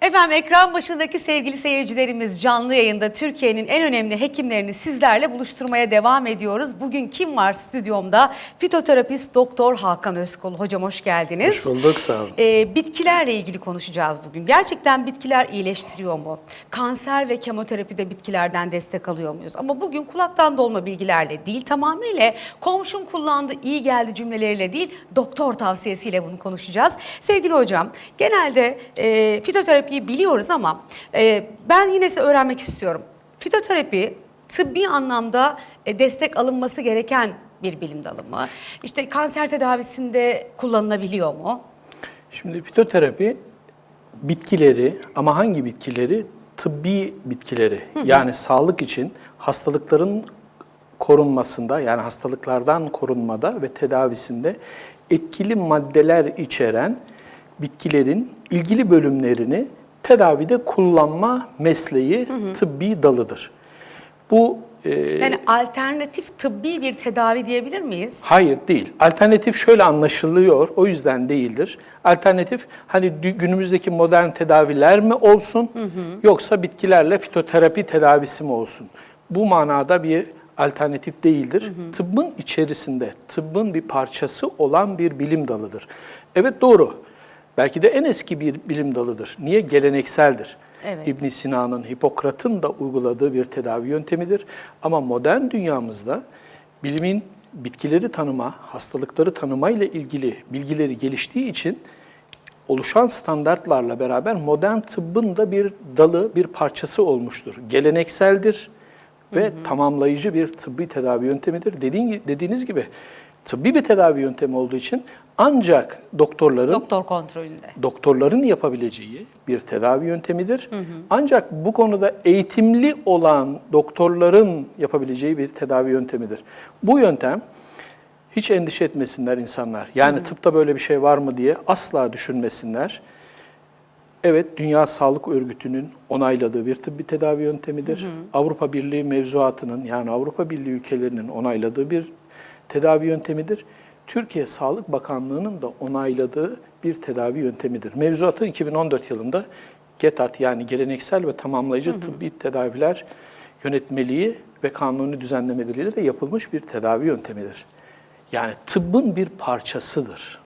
Efendim ekran başındaki sevgili seyircilerimiz canlı yayında Türkiye'nin en önemli hekimlerini sizlerle buluşturmaya devam ediyoruz. Bugün kim var stüdyomda? Fitoterapist Doktor Hakan Özkol. Hocam hoş geldiniz. Hoş bulduk, sağ olun. Ee, bitkilerle ilgili konuşacağız bugün. Gerçekten bitkiler iyileştiriyor mu? Kanser ve kemoterapide bitkilerden destek alıyor muyuz? Ama bugün kulaktan dolma bilgilerle değil tamamıyla komşum kullandı iyi geldi cümleleriyle değil doktor tavsiyesiyle bunu konuşacağız. Sevgili hocam genelde e, fitoterapiyi biliyoruz ama e, ben yine size öğrenmek istiyorum. Fitoterapi tıbbi anlamda e, destek alınması gereken bir bilim dalı mı? İşte kanser tedavisinde kullanılabiliyor mu? Şimdi fitoterapi bitkileri ama hangi bitkileri? Tıbbi bitkileri yani sağlık için hastalıkların korunmasında yani hastalıklardan korunmada ve tedavisinde etkili maddeler içeren bitkilerin ilgili bölümlerini tedavide kullanma mesleği tıbbi dalıdır. Bu e, Yani alternatif tıbbi bir tedavi diyebilir miyiz? Hayır değil. Alternatif şöyle anlaşılıyor, o yüzden değildir. Alternatif hani günümüzdeki modern tedaviler mi olsun yoksa bitkilerle fitoterapi tedavisi mi olsun? Bu manada bir alternatif değildir. Tıbbın içerisinde, tıbbın bir parçası olan bir bilim dalıdır. Evet doğru. Belki de en eski bir bilim dalıdır. Niye? Gelenekseldir. Evet. İbn Sina'nın, Hipokrat'ın da uyguladığı bir tedavi yöntemidir. Ama modern dünyamızda bilimin bitkileri tanıma, hastalıkları tanıma ile ilgili bilgileri geliştiği için oluşan standartlarla beraber modern tıbbın da bir dalı, bir parçası olmuştur. Gelenekseldir ve tamamlayıcı bir tıbbi tedavi yöntemidir. Dediğin, dediğiniz gibi tıbbi bir tedavi yöntemi olduğu için ancak doktorların Doktor kontrolünde. doktorların yapabileceği bir tedavi yöntemidir. Ancak bu konuda eğitimli olan doktorların yapabileceği bir tedavi yöntemidir. Bu yöntem hiç endişe etmesinler insanlar. Yani tıpta böyle bir şey var mı diye asla düşünmesinler. Evet, Dünya Sağlık Örgütü'nün onayladığı bir tıbbi tedavi yöntemidir. Avrupa Birliği mevzuatının yani Avrupa Birliği ülkelerinin onayladığı bir tedavi yöntemidir. Türkiye Sağlık Bakanlığı'nın da onayladığı bir tedavi yöntemidir. Mevzuatı 2014 yılında GETAT yani geleneksel ve tamamlayıcı tıbbi tedaviler yönetmeliği ve kanuni düzenlemeleriyle de yapılmış bir tedavi yöntemidir. Yani tıbbın bir parçasıdır.